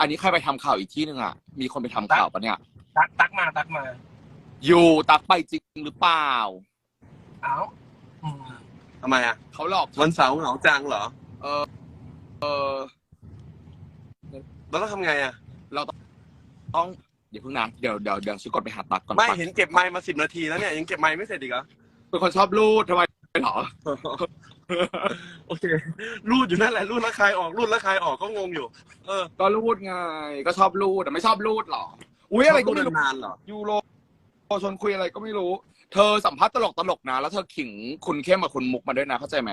อันนี้ใครไปทำข่าวอีกที่หนึ่งอะ มีคนไปทำข่าวปะเนี่ย ตักตักมาตักมา อยู่ตักไปจริงหรือเปล่า เอ้าอืมทำไมอะ เขาหลอกวันเสาร์เหงาจังเหรอ เออแล้วต้องทำไงอะต้องเดี๋ยวเพิ่งนะเดี๋ยวเดี๋ยวเดี๋ยวฉันกดไปหาตักก่อนไม่ตั๊กเห็นเก็บไม้มาสิบนาทีแล้วเนี่ยยังเก็บไม้ไม่เสร็จอีกเหรอ เป็นคนชอบรูดทำไมเหรอ โอเค รูดอยู่นั่นแหละรูดแล้วคลายออกรูดแล้วคลายออกก็งงอยู่ เออ ก็รูดไงก็ชอบรูดแต่ไม่ชอบรูดหรออุ้ยอะไรก็ไม่รู้นานๆเหรอยูโรชวนคุยอะไรก็ไม่รู้ เธอสัมภาษณ์ตลกตลกๆนะ แล้วเธอขิงคุณเข้มกับคุณมุกมาด้วยนะเข้าใจไหม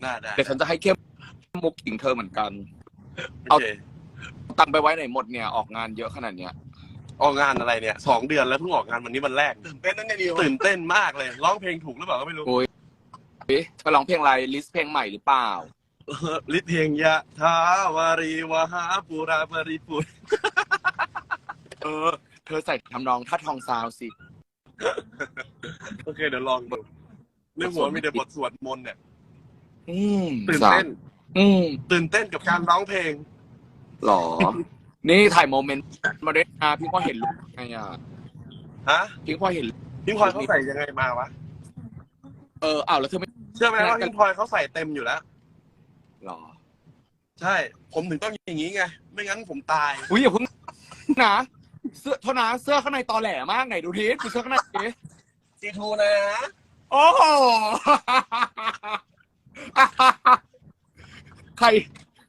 ได้ได้เดี๋ยวฉันจะให้เข้มมุกขิงเธอเหมือนกันโอเคตังค์ไปไว้ไหนหมดเนี่ยออกงานเยอะขนาดเนี้ยออกงานอะไรเนี่ยสองเดือนแล้วเพิ่งออกงานวันนี้วันแรกตื่นเต้นนั่นเนี่ยนิวตื่นเต้นมากเลยร้องเพลงถูกหรือเปล่าก็ไม่รู้โอ้ย เอ๊ะเธอร้องเพลงอะไรลิสต์เพลงใหม่หรือเปล่า ลิทเพลงยะทาวารีวหาปูราปริปุรเออ เธอใส่ทำนองท่าทองซาวสิ โอเคเดี๋ยวลองดูในหัวมีแต่บทสวดมนต์เนี่ย อืมตื่นเต้น อืมตื่นเต้นกับการร้องเพลงหรอ นี่ถ่ายโมเมนต์มาด้วยนะพี่พ่อเห็นลูกไงอะฮะ พี่พ่อเห็นพิงพลอยเขาใส่ยังไงมาวะ เอออ้าวแล้วเธอไม่ เชื่อไหมว่าพิงพลอยเขาใส่เต็มอยู่แล้ว หรอ ใช่ ผมถึงต้องอย่างนี้ไง ไม่งั้นผมตาย อุ้ยอย่าเพิ่งนะเสื้อโทษนะเสื้อข้างในตอแหลมากไหนดูทีดูเสื้อข้างในดิซีทูนะ โอ้โห ใคร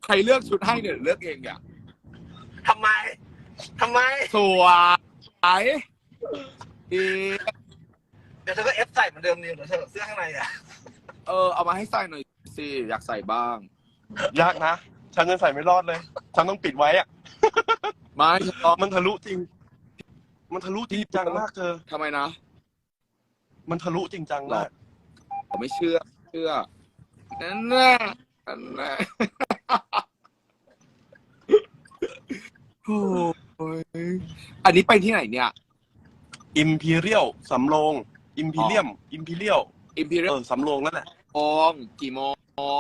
ใครเลือกชุดให้เนี่ยหรือเลือกเองอะทำไม ทำไม สวยดี เดี๋ยวเธอก็เอฟใส่เหมือนเดิมนิวเดี๋ยวเธอเสื้อข้างในอะ เออเอามาให้ใส่หน่อยสิอยากใส่บ้าง ยากนะ ฉันยังใส่ไม่รอดเลย ฉันต้องปิดไว้อะไม่ฉันลองมันทะลุจริง มันทะลุจริงจังมากเธอ ทำไมนะมันทะลุจริงจังมากผมไม่เชื่อ เชื่อนั่นแน่นั่นแน่โอ้ยอันนี้ไปที่ไหนเนี่ย อิมพีเรียลสำโรง อิมพีเรียม อิมพีเรียล อิมพีเรียเอลอสำโรงนั่นแหละมองกี่โม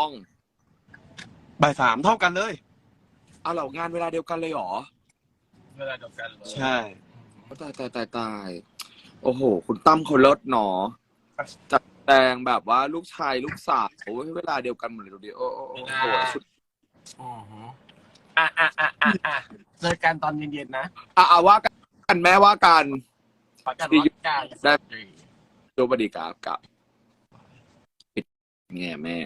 งบ่ายสามเท่ากันเลย เอาเหล่างานเวลาเดียวกันเลยเหรอเวลาเดียวกันเลยใช่ ตายตายตายตายโอ้โห คุณตั้มเขาเลิศหนอจัดแต่งแบบว่าลูกชายลูกสาวโอ้ยเวลาเดียวกันหมดเลยดูดิโอ้โอ้โอ้โหชุดอือหืออะอะอะอะอะเจอกันตอนเย็นๆนะอะอะว่ากันแม่ว่ากันปักกันวัดกัน ได้ ดูบดีกับกับ ปิดแง่แม่